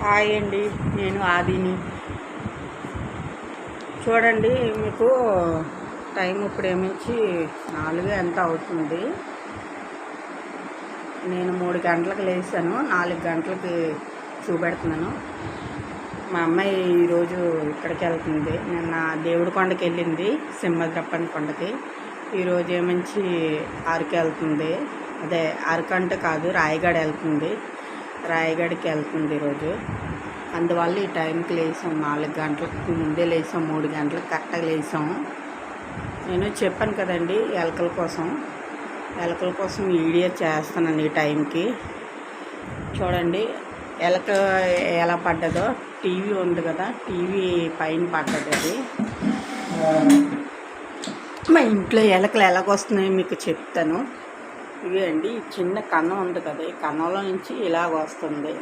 Hi అండి నేను ఆదిని. చూడండి మీకు టైం ఇప్పుడు ఏమించి నాలుగు ఎంత అవుతుంది. నేను మూడు గంటలకు లేచాను నాలుగు గంటలకి చూపెడుతున్నాను. మా అమ్మాయి ఈరోజు ఇక్కడికి వెళ్తుంది. నిన్న దేవుడి కొండకి వెళ్ళింది సింహద్రప్పని కొండకి. ఈరోజు ఏమించి అరకు వెళ్తుంది? అదే అరకు అంటే కాదు రాయగడ వెళ్తుంది. రాయగడికి వెళ్తుంది ఈరోజు. అందువల్ల ఈ టైంకి లేసాం నాలుగు గంటలకు ముందే లేసాం మూడు గంటలకు కరెక్ట్గా లేసాం. నేను చెప్పాను కదండి ఎలకల కోసం. ఎలకల కోసం వీడియో చేస్తానండి ఈ టైంకి. చూడండి ఎలక ఎలా పడ్డదో టీవీ ఉంది కదా టీవీ పైన పడ్డది అది. మా ఇంట్లో ఎలకలు ఎలాగొస్తున్నాయో మీకు చెప్తాను. ఇవి అండి. చిన్న కన్నం ఉంది కదా ఈ కన్నంలో నుంచి ఇలాగ వస్తుంది.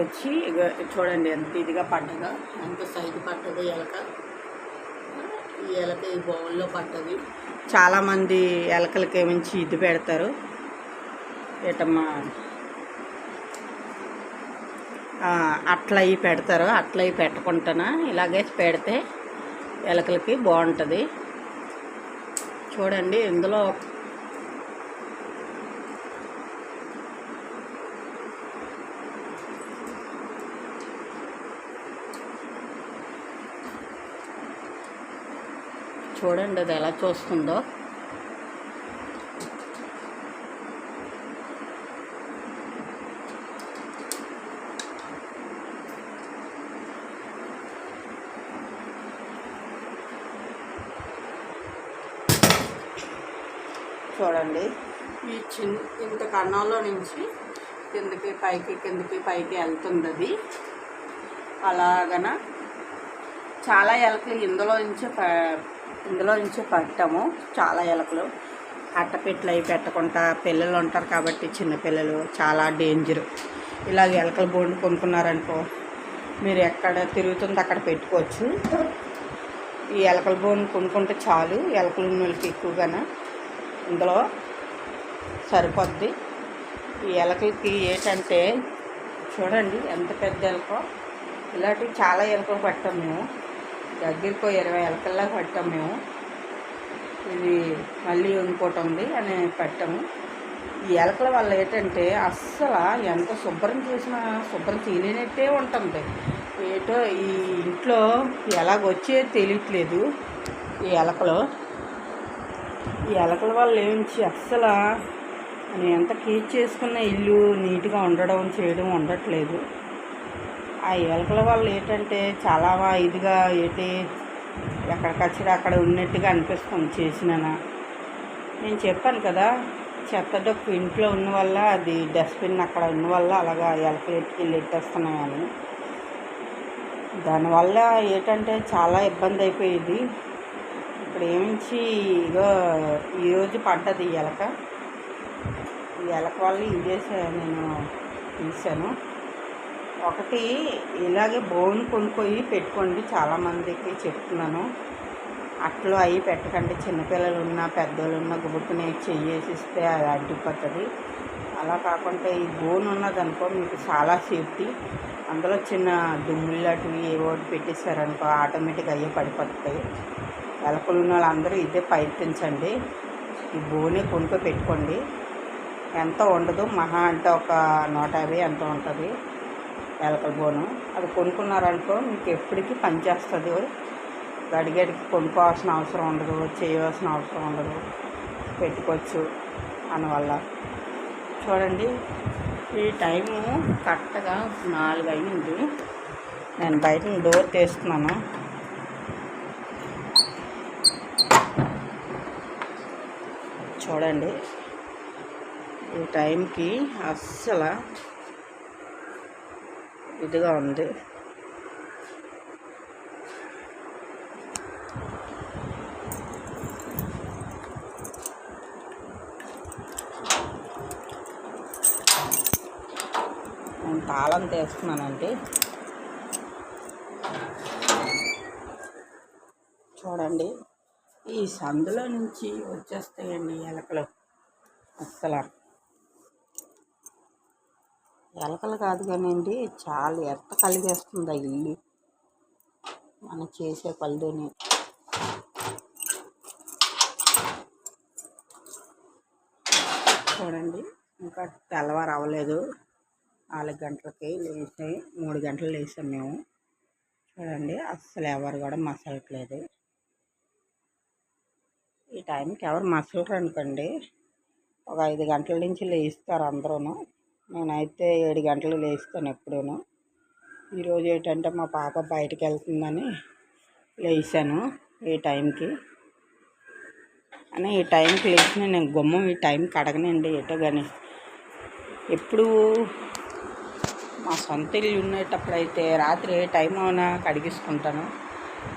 వచ్చి చూడండి ఎంత ఇదిగా పడ్డదో ఎంత సైజు పడ్డదో ఎలక. ఈ ఎలక ఈ బౌల్లో పడ్డది. చాలామంది ఎలకలకి ఏమించి ఇది పెడతారు. ఏటమ్మా? అట్లా అవి పెడతారు. అట్లా అవి పెట్టకుండానా ఇలాగే పెడితే ఎలకలకి బాగుంటుంది. చూడండి ఇందులో చూడండి అది ఎలా చూస్తుందో. చూడండి. ఈ చిన్న ఇంత కన్నంలో నుంచి కిందకి పైకి కిందకి పైకి వెళ్తుంది అది. అలాగన చాలా ఎలకలు ఇందులో నుంచి ప- ఇందులో నుంచి పట్టాము. చాలా ఎలకలు. అట్టపెట్లు అవి పెట్టకుండా పిల్లలు ఉంటారు కాబట్టి చిన్నపిల్లలు చాలా డేంజర్. ఇలాగ ఎలకల బోండు కొనుక్కున్నారనుకో మీరు ఎక్కడ తిరుగుతుందో అక్కడ పెట్టుకోవచ్చు. ఈ ఎలకల బోన్ కొనుక్కుంటే చాలు ఎలకలు ఉన్న వాళ్ళకి ఎక్కువగానే. ఇందులో సరిపోద్ది. ఈ ఎలకలకి ఏంటంటే చూడండి ఎంత పెద్ద ఎలకో. ఇలాంటివి చాలా ఎలకలు పట్టాం మేము. దగ్గరికి ఇరవై ఎలకల్లా పట్టాం మేము. ఇది మళ్ళీ ఇంకోటి ఉంది అని పెట్టాము. ఈ ఎలకల వల్ల ఏంటంటే అస్సలు ఎంత శుభ్రం చేసినా శుభ్రం చేయలేనట్టే ఉంటుంది. ఏటో ఈ ఇంట్లో ఎలాగొచ్చే తెలియట్లేదు ఈ ఎలకలు. ఈ ఎలకల వల్ల ఏమించి అస్సలు నేను ఎంత కీచ్ చేసుకున్న ఇల్లు నీట్గా ఉండడం చేయడం ఉండట్లేదు. ఆ ఎలకల వల్ల ఏంటంటే చాలా ఇదిగా ఏంటి ఎక్కడికక్కడ అక్కడ ఉన్నట్టుగా అనిపిస్తుంది చేసిన నేను చెప్పాను కదా చెత్త డప్పు ఇంట్లో ఉన్న వల్ల అది డస్ట్బిన్ అక్కడ ఉన్న వల్ల అలాగా ఎలకలు ఎట్టుకెళ్ళి ఎట్టేస్తున్నాయని దానివల్ల ఏంటంటే చాలా ఇబ్బంది అయిపోయేది. ఇప్పుడు ఏమించి ఇగో ఈరోజు పడ్డది ఈ ఎలక. ఈ ఎలక వల్ల ఇదే నేను తీశాను. ఒకటి ఇలాగే బోన్ కొనుక్కొని పెట్టుకోండి చాలామందికి చెప్తున్నాను. అట్లు అవి పెట్టకండి. చిన్నపిల్లలు ఉన్నా పెద్దోళ్ళు ఉన్నా గుబుక్కుని చెయ్యేసిస్తే అది అడ్డుపోతుంది అలా కాకుండా ఈ బోన్ ఉన్నదనుకో మీకు చాలా సేఫ్టీ. అందులో చిన్న దుమ్ములు లాంటివి ఏ ఒకటి పెట్టేశారనుకో ఆటోమేటిక్గా అయ్యే పడిపోతాయి. ఎలకలు ఉన్న వాళ్ళందరూ ఇదే ప్రయత్నించండి. ఈ బోనే కొనుక్కో పెట్టుకోండి. ఎంత ఉండదు. మహా అంటే ఒక నూట యాభై ఎంత ఉంటుంది. ఎలకల బోను అది కొనుక్కున్నారనుకో మీకు ఎప్పటికీ పనిచేస్తుంది గడిగడికి కొనుక్కోవాల్సిన అవసరం ఉండదు చేయవలసిన అవసరం ఉండదు. పెట్టుకోవచ్చు అందువల్ల. చూడండి ఈ టైము కరెక్ట్గా నాలుగు అయింది నేను బయట డోర్ తీస్తున్నాను. చూడండి ఈ టైంకి అస్సలు ఇదిగా ఉంది. నేను తాళం తీస్తున్నానండి. చూడండి ఈ సందులో నుంచి వచ్చేస్తాయండి ఎలకలు. అస్సలు ఎలకలు కాదు కానివ్వండి చాలా ఎర్త కలిగేస్తుంది ఆ ఇల్లు. మనం చేసే పళ్ళుని చూడండి ఇంకా తెల్లవారు అవ్వలేదు నాలుగు గంటలకి లేచి మూడు గంటలు లేచాం మేము. చూడండి అస్సలు ఎవరు కూడా మసలట్లేదు. ఈ టైంకి ఎవరు మసలరు అనుకోండి ఒక ఐదు గంటల నుంచి లేస్తారు అందరూ నేనైతే ఏడు గంటలు లేస్తాను ఎప్పుడూను. ఈరోజు ఏంటంటే మా పాప బయటకు వెళ్తుందని లేచాను ఈ టైంకి. అని ఈ టైంకి లేచిన నేను గుమ్మం ఈ టైంకి అడగనండి ఏటో కానీ ఎప్పుడు మా సొంత ఇల్లు ఉండేటప్పుడు అయితే రాత్రి ఏ టైం అయినా కడిగిస్తుంటాను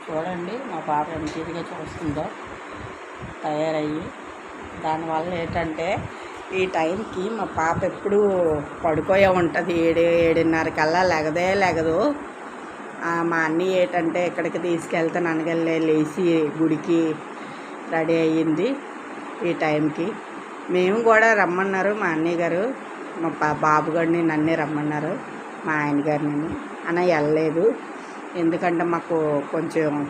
చూడండి మా పాప ఎంత ఇదిగా చూస్తుందో. తయారయ్యి. దానివల్ల ఏంటంటే ఈ టైంకి మా పాప ఎప్పుడు పడుకోయే ఉంటుంది. ఏడు ఏడున్నర కల్లా లెగదే. లెగదు మా అన్నీ ఏంటంటే ఇక్కడికి తీసుకెళ్తాను అనగలే లేచి గుడికి రెడీ అయ్యింది ఈ టైంకి. మేము కూడా రమ్మన్నారు మా అన్నయ్య గారు. మా పా బాబు గారిని నన్నే రమ్మన్నారు. మా ఆయన గారిని అన్న వెళ్ళలేదు. ఎందుకంటే మాకు కొంచెం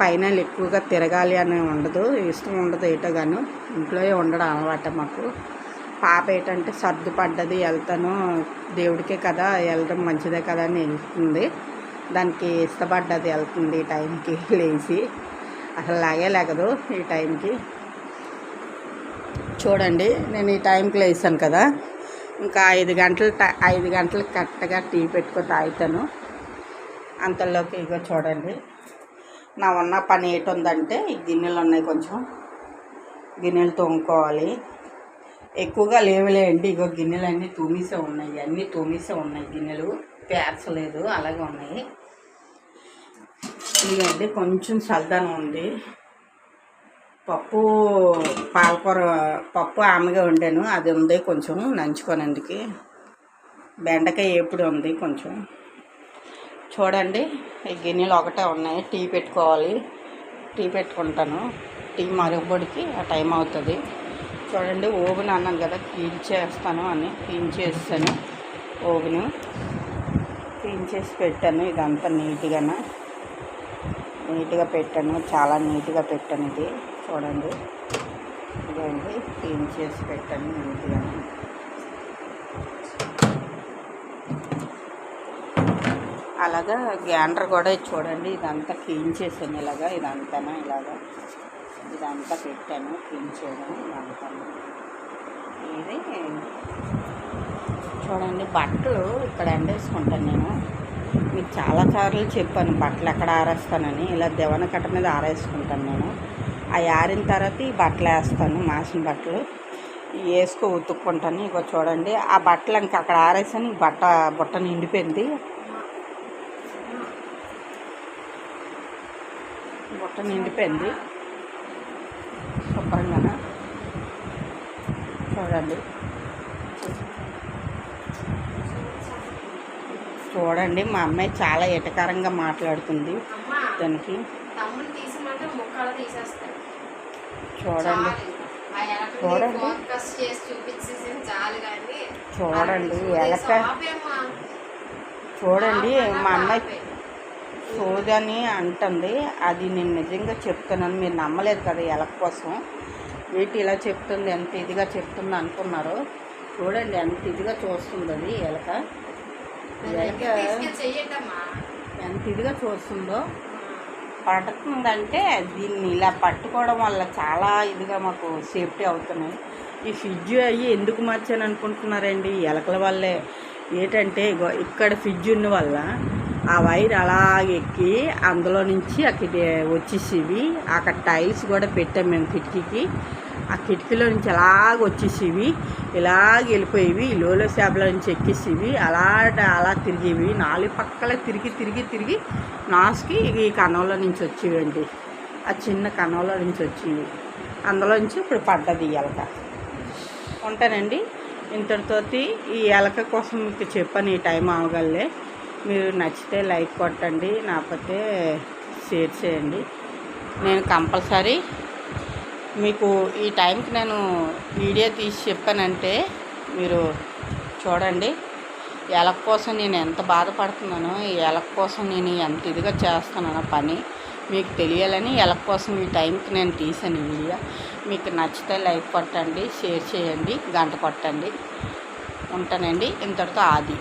పైన ఎక్కువగా తిరగాలి అని ఉండదు. ఇష్టం ఉండదు ఏటో గాను. ఇంట్లోనే ఉండడం అలవాటు మాకు. పాప ఏంటంటే సర్దుపడ్డది వెళ్తాను. దేవుడికే కదా వెళ్ళడం మంచిదే కదా అని వెళ్తుంది. దానికి ఇష్టపడ్డది వెళ్తుంది ఈ టైంకి లేచి. అసలు లాగే ఈ టైంకి. చూడండి నేను ఈ టైంకి లేచాను కదా. ఇంకా ఐదు గంటలు ట- ఐదు గంటలకు కరెక్ట్గా టీ పెట్టుకొని తాగుతాను. అంతలోకి ఇగో చూడండి. నా ఉన్న పని ఏంటుందంటే ఈ గిన్నెలు ఉన్నాయి కొంచెం. గిన్నెలు తోముకోవాలి. ఎక్కువగా లేవులేండి ఇగో గిన్నెలు అన్నీ తూమిసే ఉన్నాయి. అన్నీ తూమిసే ఉన్నాయి. గిన్నెలు పేర్చలేదు. అలాగే ఉన్నాయి. ఇదిగండి కొంచెం సల్దానం ఉంది. పప్పు పాలకూర పప్పు ఆమెగా వండాను. అది ఉంది కొంచెం నంచుకోనందుకు. బెండకాయ ఎప్పుడు ఉంది కొంచెం. చూడండి ఈ గిన్నెలు ఒకటే ఉన్నాయి. టీ పెట్టుకోవాలి. టీ పెట్టుకుంటాను. టీ మరుగుబడికి ఆ టైం అవుతుంది. చూడండి ఓవెన్ అన్నాను కదా క్లీన్ చేస్తాను అని క్లీన్ చేస్తాను. ఓవెన్ క్లీన్ చేసి పెట్టాను ఇదంతా నీట్గా నీట్గా పెట్టాను చాలా నీట్గా పెట్టాను ఇది చూడండి. ఇదండి క్లీన్ చేసి పెట్టాను నీట్గా అలాగా గ్యాండర్ కూడా చూడండి ఇదంతా క్లీన్ చేసాను ఇలాగా ఇదంతా ఇలాగా. ఇదంతా పెట్టాను క్లీన్ చేయడం ఇదంతా. ఇది చూడండి బట్టలు ఇక్కడ ఎండేసుకుంటాను నేను. మీకు చాలా సార్లు చెప్పాను బట్టలు ఎక్కడ ఆరేస్తానని. ఇలా దేవన కట్ట మీద ఆరేసుకుంటాను నేను. అవి ఆరిన తర్వాత ఈ బట్టలు వేస్తాను మాసిన బట్టలు. వేసుకో ఉతుక్కుంటాను. ఇక చూడండి ఆ బట్టలు ఇంకా అక్కడ ఆరేసాను. ఈ బట్ట బుట్ట నిండిపోయింది. బుట్ట నిండిపోయింది. చెప్పండి చూడండి. చూడండి మా అమ్మాయి చాలా ఎటకారంగా మాట్లాడుతుంది దానికి చూడండి. చూడండి. చూడండి ఎలక. చూడండి మా అమ్మాయి సోదని అంటుంది. అది నేను నిజంగా చెప్తున్నాను మీరు నమ్మలేదు కదా ఎలక కోసం. వీటి ఇలా చెప్తుంది ఎంత ఇదిగా చెప్తుంది అనుకున్నారు. చూడండి ఎంత ఇదిగా చూస్తుంది అది ఎలక. ఎలక ఎంత ఇదిగా చూస్తుందో. పడుతుందంటే దీన్ని ఇలా పట్టుకోవడం వల్ల చాలా ఇదిగా మాకు సేఫ్టీ అవుతున్నాయి. ఈ ఫ్రిడ్జ్ అయ్యి ఎందుకు మార్చాను అనుకుంటున్నారండి? ఎలకల వల్లే. ఏంటంటే ఇక్కడ ఫ్రిడ్జ్ ఉన్న వల్ల ఆ వైర్ అలా ఎక్కి అందులో నుంచి అక్కడ వచ్చేసేవి. అక్కడ టైల్స్ కూడా పెట్టాం మేము కిటికీకి. ఆ కిటికీలో నుంచి అలాగ వచ్చేసేవి ఇలాగ వెళ్ళిపోయేవి లోలో శాబల నుంచి ఎక్కేసేవి అలా అలా తిరిగేవి. నాలుగు పక్కల తిరిగి తిరిగి తిరిగి నాసుకి ఈ కన్నంలో నుంచి వచ్చేవండి. ఆ చిన్న కన్నంలో నుంచి వచ్చేవి. అందులో నుంచి ఇప్పుడు పడ్డది ఈ ఎలక. ఉంటానండి. ఇంతటితోటి ఈ ఎలక కోసం మీకు చెప్పాను ఈ టైం అవగలే మీరు నచ్చితే లైక్ కొట్టండి నాకపోతే షేర్ చేయండి. నేను కంపల్సరీ మీకు ఈ టైంకి నేను వీడియో తీసి చెప్పానంటే మీరు చూడండి. ఎలక కోసం నేను ఎంత బాధపడుతున్నానో ఎలక కోసం నేను ఎంత ఇదిగా చేస్తున్నానో పని మీకు తెలియాలని ఎలక కోసం ఈ టైంకి నేను తీసాను వీడియో. మీకు నచ్చితే లైక్ కొట్టండి షేర్ చేయండి గంట కొట్టండి. ఉంటానండి. ఇంతటితో ఆది.